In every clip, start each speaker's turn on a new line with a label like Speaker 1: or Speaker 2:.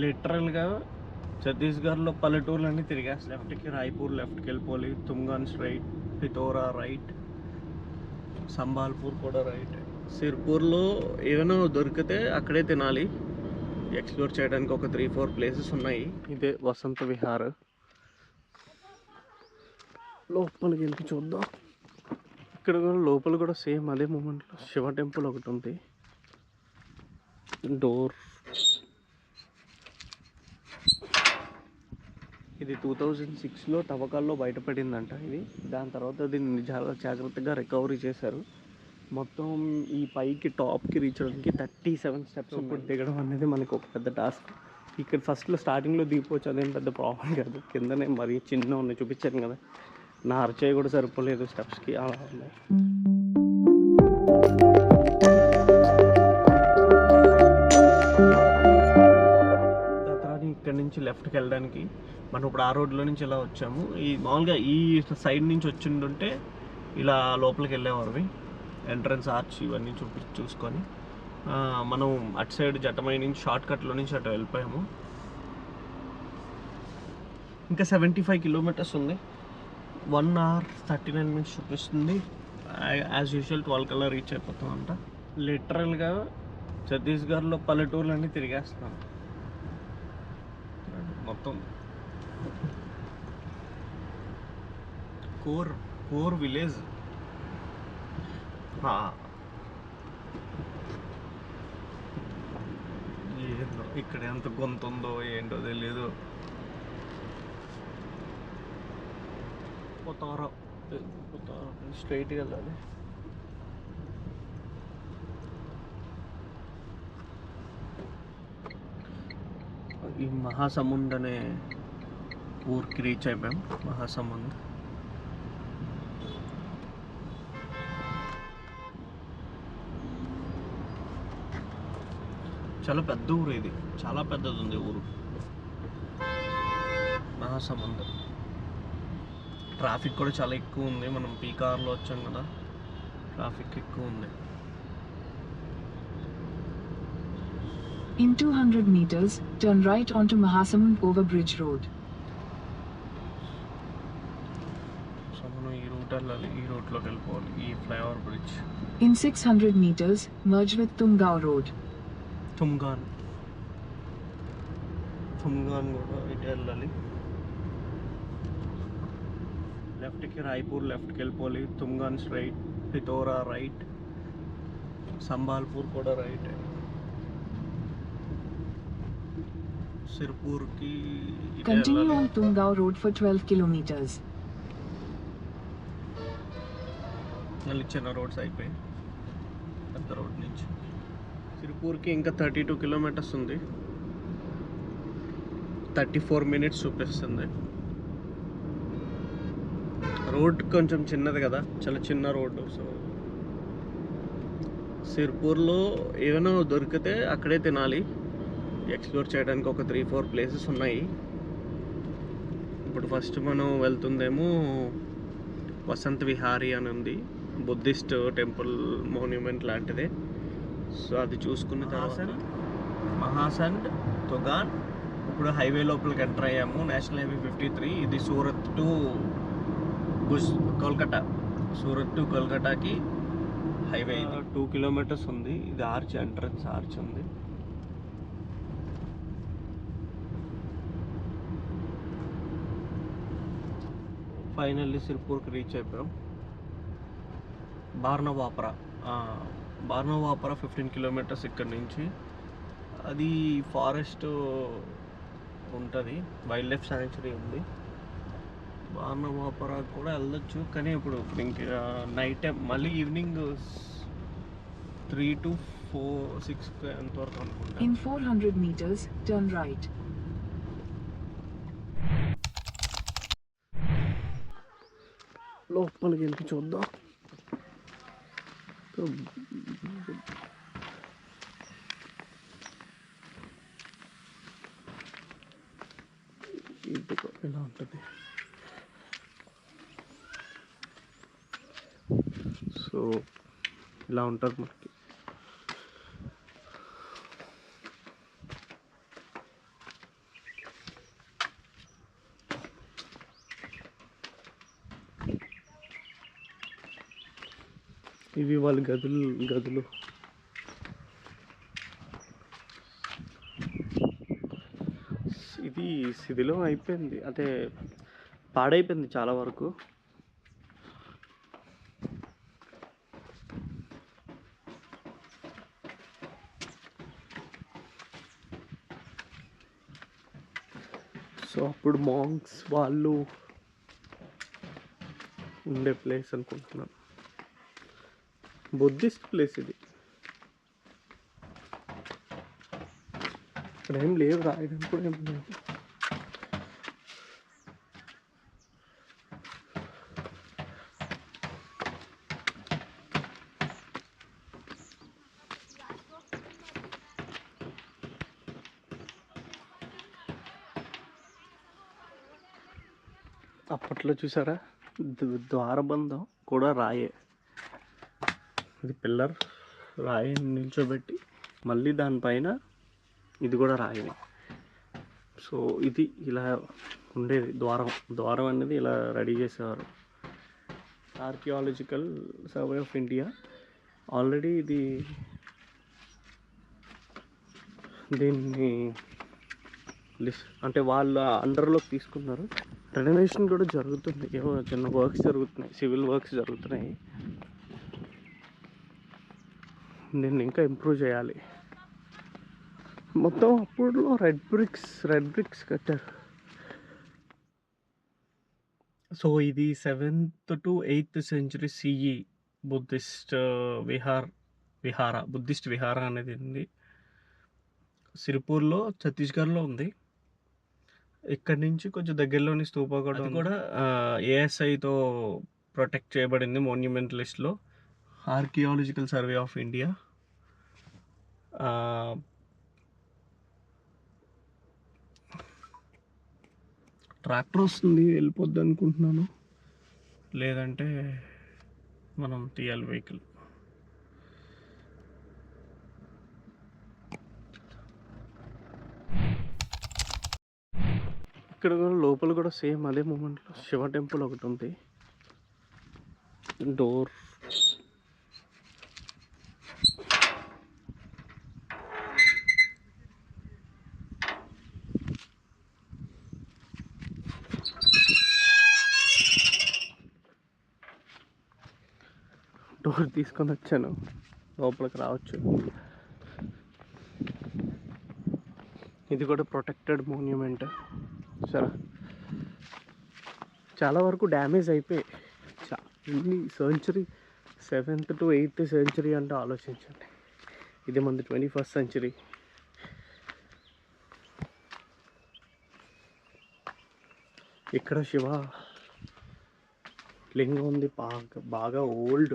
Speaker 1: లిటరల్గా ఛత్తీస్గఢ్లో పల్లెటూర్లన్నీ తిరిగాస్ లెఫ్ట్కి రాయ్పూర్ లెఫ్ట్కి వెళ్ళిపోవాలి తుంగన్ స్ట్రైట్ పితోరా రైట్ సంబాల్పూర్ కూడా రైట్ సిర్పూర్లో ఏమైనా దొరికితే అక్కడే తినాలి. ఎక్స్ప్లోర్ చేయడానికి ఒక త్రీ ఫోర్ ప్లేసెస్ ఉన్నాయి. ఇదే వసంత విహార్. లోపలికి వెళ్ళి చూద్దాం. ఇక్కడ కూడా లోపల కూడా సేమ్ అదే మూమెంట్లో శివ టెంపుల్ ఒకటి ఉంది. డోర్ ఇది టూ థౌజండ్ సిక్స్లో తవ్వకాల్లో బయటపడిందంట ఇది. దాని తర్వాత దీన్ని చాలా జాగ్రత్తగా రికవరీ చేశారు. మొత్తం ఈ పైకి టాప్కి రీచ్ అవ్వడానికి థర్టీ సెవెన్ స్టెప్స్ ఇప్పుడు దిగడం అనేది మనకి ఒక పెద్ద టాస్క్. ఇక్కడ ఫస్ట్లో స్టార్టింగ్లో దిగిపోవచ్చు అదేం పెద్ద ప్రాబ్లం కాదు. కిందనే మరీ చిన్న ఉన్నాయి చూపించాను కదా. నా అరచేయి కూడా సరిపోలేదు స్టెప్స్కి. అలా ఉన్నాయి. నుంచి లెఫ్ట్కి వెళ్ళడానికి. మనం ఇప్పుడు ఆ రోడ్లో నుంచి ఇలా వచ్చాము. ఈ మామూలుగా ఈ సైడ్ నుంచి వచ్చిండుంటే ఇలా లోపలికి వెళ్ళేవారు ఎంట్రన్స్ ఆర్చ్ ఇవన్నీ చూపి చూసుకొని మనం అటు సైడ్ జటమై నుంచి షార్ట్ కట్లో నుంచి అటు వెళ్ళిపోయాము. ఇంకా సెవెంటీ ఫైవ్ కిలోమీటర్స్ ఉంది. One hour thirty nine minutes చూపిస్తుంది. యాజ్ యూజువల్ ట్వెల్వ్ కల్లా రీచ్ అయిపోతాం అంట లిటరల్గా ఛత్తీస్గఢ్లో పల్లెటూర్లన్నీ తిరిగేస్తున్నాం. మొత్తం. Core core village. ఏందో ఇక్కడ ఎంత గొంతు ఉందో ఏంటో తెలియదు పోతారా పోతారా స్ట్రైట్గా వెళ్ళాలి. ఈ మహాసముంద్ అనే ఊరికి రీచ్ అయిపోయాం మహాసముంద్ చాలా పెద్ద ఊరు ఇది చాలా పెద్దది ఉంది ఊరు. మహాసముంద్ ట్రాఫిక్ కూడా చాలా ఎక్కువ ఉంది మనం పీకార్లో వచ్చాం కదా ట్రాఫిక్ ఎక్కువ ఉంది.
Speaker 2: In 200 meters, turn right onto Mahasamund Overbridge Road. In 600 meters, merge with Tumgao Road.
Speaker 1: Tumgan. Tumgan Road, Left Raipur, left Kelpoli, Tumgan straight, Pitora right, Sambalpur Koda right. సిర్పూర్కి ఇటు
Speaker 2: Continue on Tumgao Road for 12 kilometers.
Speaker 1: మళ్ళీ చిన్న roads అయిపోయి పెద్ద road నుంచి. సిరిపూర్కి ఇంకా thirty two kilometres ఉంది. Thirty four minutes చూపిస్తుంది. రోడ్ కొంచెం చిన్నది కదా చాలా చిన్న రోడ్డు సో సిర్పూర్లో ఏమైనా దొరికితే అక్కడే తినాలి. ఎక్స్ప్లోర్ చేయడానికి ఒక త్రీ ఫోర్ ప్లేసెస్ ఉన్నాయి. ఇప్పుడు ఫస్ట్ మనం వెళ్తుందేమో వసంత్ విహారీ అని ఉంది. బుద్ధిస్ట్ టెంపుల్ మోన్యుమెంట్ లాంటిదే. సో అది చూసుకున్న తర్వాత మహాసండ్ తుగాన్. ఇప్పుడు హైవే లోపలికి ఎంటర్ అయ్యాము. National highway fifty three. ఇది సూరత్ టు గుజ్ కోల్కతా. సూరత్ టు కోల్కతాకి హైవే టూ కిలోమీటర్స్ ఉంది. ఇది ఆర్చ్ ఎంట్రన్స్ ఆర్చ్ ఉంది. ఫైనల్లీ సిర్పూర్కి రీచ్ అయిపోయాం. బార్నవాపరా. బార్నవాపరా ఫిఫ్టీన్ కిలోమీటర్స్ ఇక్కడ నుంచి. అది ఫారెస్ట్ ఉంటుంది. వైల్డ్ లైఫ్ శాంక్చురీ ఉంది. బార్నవాపరా కూడా వెళ్ళొచ్చు. కానీ ఇప్పుడు ఇప్పుడు ఇంకా నైట్ టైం మళ్ళీ evening three to four six ఎంతవరకు అనుకుంటా
Speaker 2: In 400 meters, turn right.
Speaker 1: లోపలికి వెళ్ళి చూద్దాం. ఇదిగో ఎలా ఉంటుంది. సో ఇలా ఉంటుంది మనకి. ఇవి వాళ్ళ గదులు గదులు. ఇది శిథిలం అయిపోయింది. అంటే పాడైపోయింది చాలా వరకు. సో అప్పుడు మాంగ్స్ వాళ్ళు ఉండే ప్లేస్ అనుకుంటున్నాను. బుద్ధిస్ట్ ప్లేస్ ఇది. ఇక్కడ ఏం లేవు రాయడం కూడా ఏం లేదు. అప్పట్లో చూసారా? ద్వారబంధం కూడా రాయే. ఇది పిల్లర్ రాయి నిల్చోబెట్టి మళ్ళీ దానిపైన ఇది కూడా రాయి సో ఇది ఇలా ఉండేది ద్వారం. ద్వారం అనేది ఇలా రెడీ చేసేవారు. Archaeological Survey of India already ఇది దీన్ని లిస్ట్ అంటే వాళ్ళ అండర్లోకి తీసుకున్నారు. రెనోవేషన్ కూడా జరుగుతుంది. ఏవో చిన్న వర్క్స్ జరుగుతున్నాయి సివిల్ వర్క్స్ జరుగుతున్నాయి. దీన్ని ఇంకా ఇంప్రూవ్ చేయాలి. మొత్తం అప్పుడులో రెడ్ బ్రిక్స్ రెడ్ బ్రిక్స్ కట్టారు. సో ఇది seventh to eighth century CE Buddhist vihar vihara Buddhist vihara అనేది ఉంది. సిరిపూర్లో ఛత్తీస్గఢ్లో ఉంది. ఇక్కడ నుంచి కొంచెం దగ్గరలోని స్తూప కూడా. కూడా ఏఎస్ఐతో ప్రొటెక్ట్ చేయబడింది మోన్యుమెంట్ లిస్ట్లో Archaeological Survey of India tractor వస్తుంది వెళ్ళిపోద్ది అనుకుంటున్నాను. లేదంటే మనం తీయాలి వెహికల్ ఇక్కడ కూడా లోపల కూడా సేమ్ అదే మూమెంట్లో శివ టెంపుల్ ఒకటి ఉంది. డోర్ డోర్ తీసుకొని వచ్చాను. లోపలికి రావచ్చు. ఇది కూడా ప్రొటెక్టెడ్ మోన్యుమెంట్ సరే. చాలా వరకు డ్యామేజ్ అయిపోయాయి. ఇన్ని century seventh to eighth century అంటే ఆలోచించండి. ఇది మంది ట్వంటీ ఫస్ట్ సెంచరీ ఇక్కడ శివ లింగం ఉంది. బాగా బాగా ఓల్డ్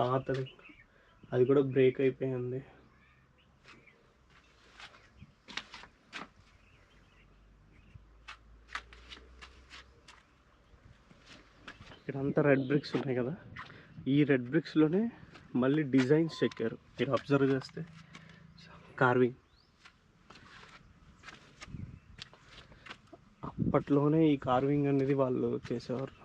Speaker 1: పాతది అది కూడా బ్రేక్ అయిపోయింది. ఇక్కడంతా రెడ్ బ్రిక్స్ ఉన్నాయి కదా. ఈ రెడ్ బ్రిక్స్లోనే మళ్ళీ డిజైన్స్ చెక్కారు. మీరు అబ్జర్వ్ చేస్తే. కార్వింగ్ అప్పట్లోనే ఈ కార్వింగ్ అనేది వాళ్ళు చేసేవారు.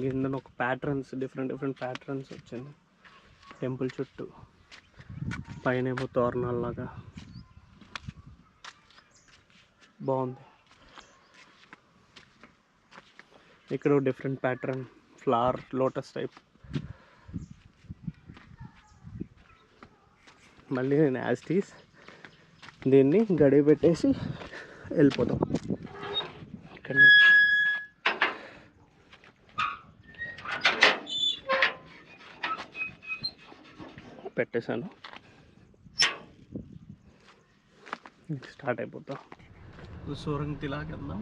Speaker 1: కింద ఒక ప్యాటర్న్స్ డిఫరెంట్ డిఫరెంట్ ప్యాటర్న్స్ వచ్చింది. టెంపుల్ చుట్టూ. పైన ఏమో తోరణాల్లాగా. బాగుంది. ఇక్కడ different pattern flower lotus type మళ్ళీ నేను యాస్టీస్ దీన్ని గడియ పెట్టేసి వెళ్ళిపోతాం. ఇక్కడ నుంచి. పెట్టేశాను. స్టార్ట్ అయిపోతాం. సూరంగ్ తిలాకి వెళ్దాం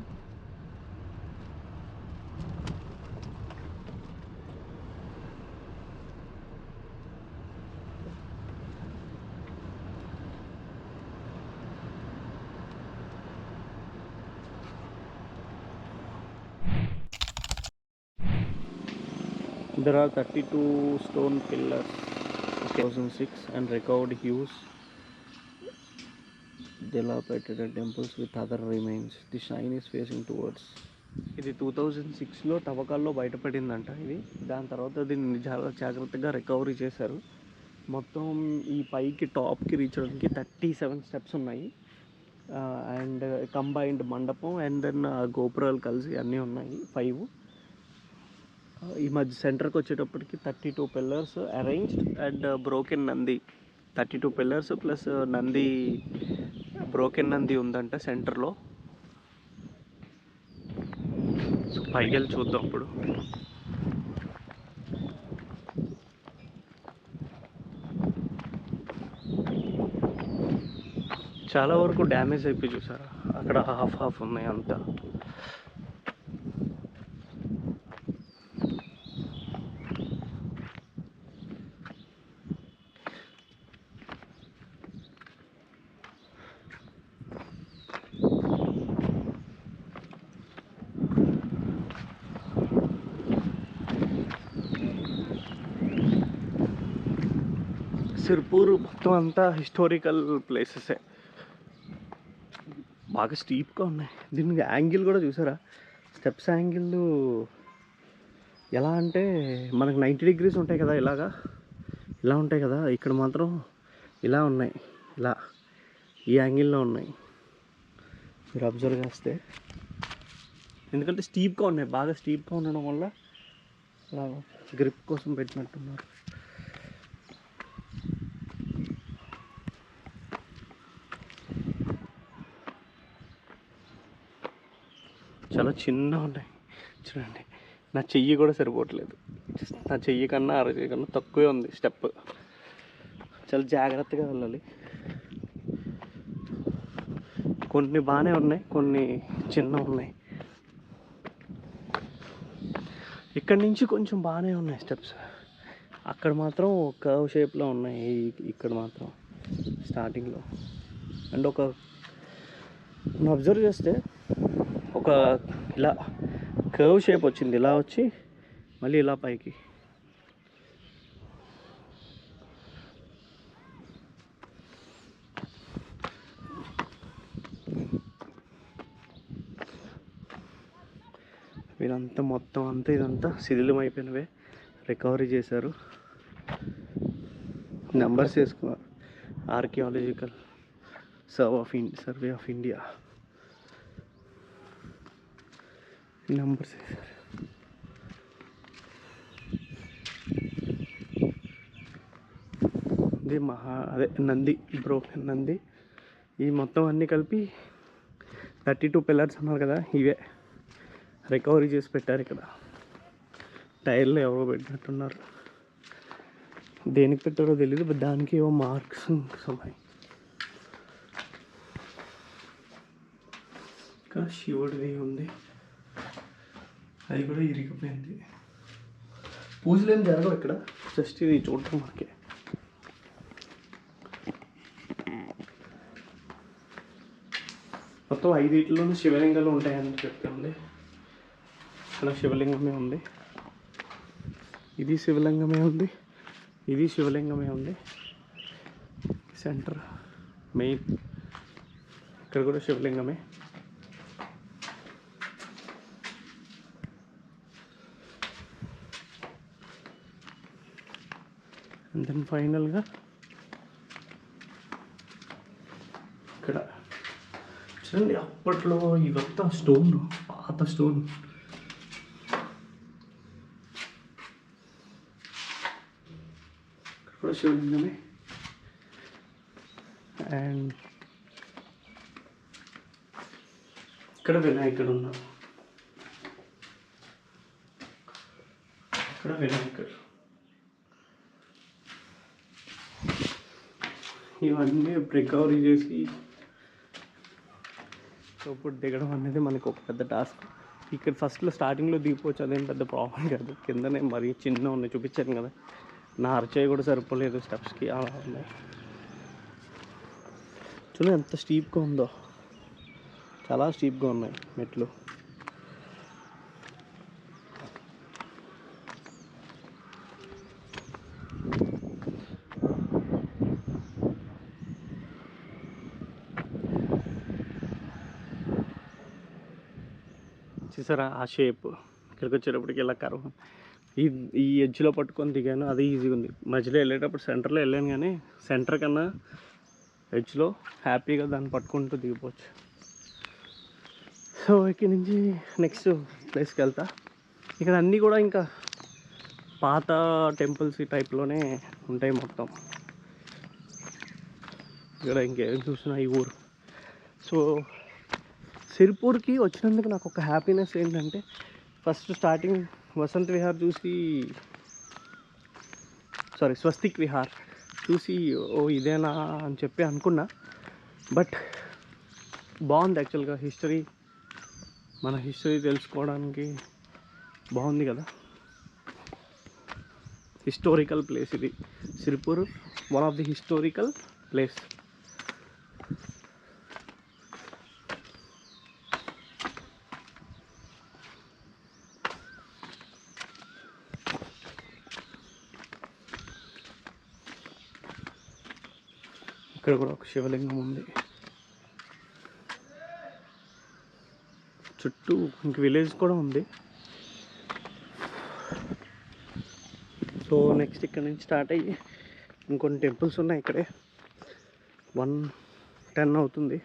Speaker 1: There are 32 stone pillars, 2006, and recovered hues. dilapidated temples with other remains. The shrine is facing towards. ఇది టూ థౌజండ్ సిక్స్లో తవ్వకాల్లో బయటపడిందంట ఇది దాని తర్వాత దీన్ని చాలా జాగ్రత్తగా రికవరీ చేశారు మొత్తం ఈ పైకి టాప్కి రీచ్ అవడానికి థర్టీ సెవెన్ స్టెప్స్ ఉన్నాయి and combined mandapam and then గోపురాలు కలిసి అన్నీ ఉన్నాయి ఫైవ్ ఈ మధ్య సెంటర్కి వచ్చేటప్పటికి thirty two pillars arranged and broken Nandi. Thirty two pillars plus uh, Nandi broken Nandi ఉందంట సెంటర్లో. సో పైకి వెళ్ళి చూద్దాం ఇప్పుడు. చాలా వరకు డ్యామేజ్ అయిపోయి చూసారా? అక్కడ హాఫ్ హాఫ్ ఉన్నాయి అంతా. సిర్పూర్ మొత్తం అంతా హిస్టారికల్ ప్లేసెసే బాగా స్టీప్గా ఉన్నాయి. దీనికి యాంగిల్ కూడా చూసారా? స్టెప్స్ యాంగిల్ ఎలా అంటే మనకు నైంటీ డిగ్రీస్ ఉంటాయి కదా ఇలాగా? ఇలా ఉంటాయి కదా? ఇక్కడ మాత్రం ఇలా ఉన్నాయి. ఇలా ఈ యాంగిల్లో ఉన్నాయి. మీరు అబ్జర్వ్ చేస్తే. ఎందుకంటే స్టీప్గా ఉన్నాయి. బాగా స్టీప్గా ఉండడం వల్ల అలా గ్రిప్ కోసం పెట్టినట్టున్నారు. చాలా చిన్నగా ఉన్నాయి. చూడండి. నా చెయ్యి కూడా సరిపోవట్లేదు. నా చెయ్యి కన్నా అరచెయ్యి కన్నా తక్కువే ఉంది స్టెప్ చాలా జాగ్రత్తగా వెళ్ళాలి. కొన్ని బాగానే ఉన్నాయి కొన్ని చిన్న ఉన్నాయి. ఇక్కడ నుంచి కొంచెం బాగానే ఉన్నాయి స్టెప్స్ అక్కడ మాత్రం కర్వ్ షేప్లో ఉన్నాయి. ఇక్కడ మాత్రం స్టార్టింగ్లో అండ్ ఒక అబ్జర్వ్ చేస్తే ఒక ఇలా కర్వ్ షేప్ వచ్చింది. ఇలా వచ్చి మళ్ళీ ఇలా పైకి. వీరంతా మొత్తం అంతా ఇదంతా శిథిలం అయిపోయినవే. రికవరీ చేశారు. నెంబర్స్ వేసుకున్నారు. Archaeological serve of in survey of India numbers వేశారు ఇది మహా అదే నంది బ్రో నంది. ఈ మొత్తం అన్నీ కలిపి థర్టీ టూ పిల్లర్స్ అన్నారు కదా ఇవే రికవరీ చేసి పెట్టారు ఇక్కడ. టైర్లు ఎవరో పెట్టినట్టున్నారు. దేనికి పెట్టారో తెలియదు బట్ దానికి ఏవో మార్క్స్ ఉన్నాయి. ఇంకా శివుడిది ఉంది. అది కూడా ఇరిగిపోయింది. పూజలు ఏం జరగవు ఇక్కడ? జస్ట్ ఇది చూడటం మనకి. మొత్తం ఐదింటిలోనూ శివలింగాలు ఉంటాయని చెప్తుంది. ఇక్కడ శివలింగమే ఉంది. ఇది శివలింగమే ఉంది. ఇది శివలింగమే ఉంది. Centre main. ఇక్కడ కూడా శివలింగమే. అండ్ దెన్ ఫైనల్గా. ఇక్కడ. చూడండి అప్పట్లో ఇవంతా స్టోన్ పాత స్టోన్. ఇక్కడ కూడా శివలింగమే అండ్ ఇక్కడ వినాయకుడు ఉన్నాడు. ఇక్కడ వినాయకుడు. ఇవన్నీ రికవరీ చేసి సో ఇప్పుడు దిగడం అనేది మనకు ఒక పెద్ద టాస్క్ ఇక్కడ ఫస్ట్లో స్టార్టింగ్లో దిగిపోవచ్చు అదేం పెద్ద ప్రాబ్లం కాదు. కిందనే మరీ చిన్న ఉన్నాయి చూపించాను కదా. నా అరచేయి కూడా సరిపోలేదు స్టెప్స్కి అలా ఉన్నాయి. చూడండి ఎంత స్టీప్గా ఉందో. చాలా స్టీప్గా ఉన్నాయి మెట్లు. చూసారా? ఆ షేప్ ఇక్కడికి వచ్చేటప్పటికి ఇలా కర్వ్ ఈ ఈ ఎడ్జ్లో పట్టుకొని దిగాను. అది ఈజీగా ఉంది. మధ్యలో వెళ్ళేటప్పుడు సెంటర్లో వెళ్ళాను కానీ సెంటర్ కన్నా ఎడ్జ్లో హ్యాపీగా దాన్ని పట్టుకుంటూ దిగిపోవచ్చు. సో ఇక్కడి నుంచి నెక్స్ట్ ప్లేస్కి వెళ్తా. ఇక్కడ అన్నీ కూడా ఇంకా పాత టెంపుల్స్ ఈ టైప్లోనే ఉంటాయి మొత్తం. ఇక్కడ ఇంకేం చూసినా ఈ ఊరు. సో సిరిపూర్కి వచ్చినందుకు నాకు ఒక హ్యాపీనెస్ ఏంటంటే ఫస్ట్ స్టార్టింగ్ వసంత్ విహార్ చూసి సారీ స్వస్తిక్ విహార్ చూసి ఓ ఇదేనా అని చెప్పి అనుకున్నా. బట్ బాగుంది యాక్చువల్గా హిస్టరీ మన హిస్టరీ తెలుసుకోవడానికి బాగుంది కదా. హిస్టోరికల్ ప్లేస్ ఇది. Siripur one of the historical place. ఇక్కడ కూడా ఒక శివలింగం ఉంది. చుట్టూ ఇంక విలేజ్ కూడా ఉంది. సో నెక్స్ట్ ఇక్కడ నుంచి స్టార్ట్ అయ్యి ఇంకొన్ని టెంపుల్స్ ఉన్నాయి ఇక్కడే. వన్ టెన్ అవుతుంది.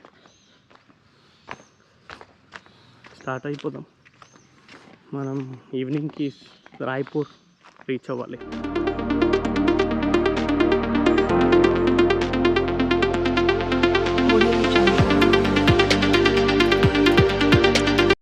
Speaker 1: స్టార్ట్ అయిపోదాం. మనం ఈవినింగ్కి రాయ్పూర్ రీచ్ అవ్వాలి.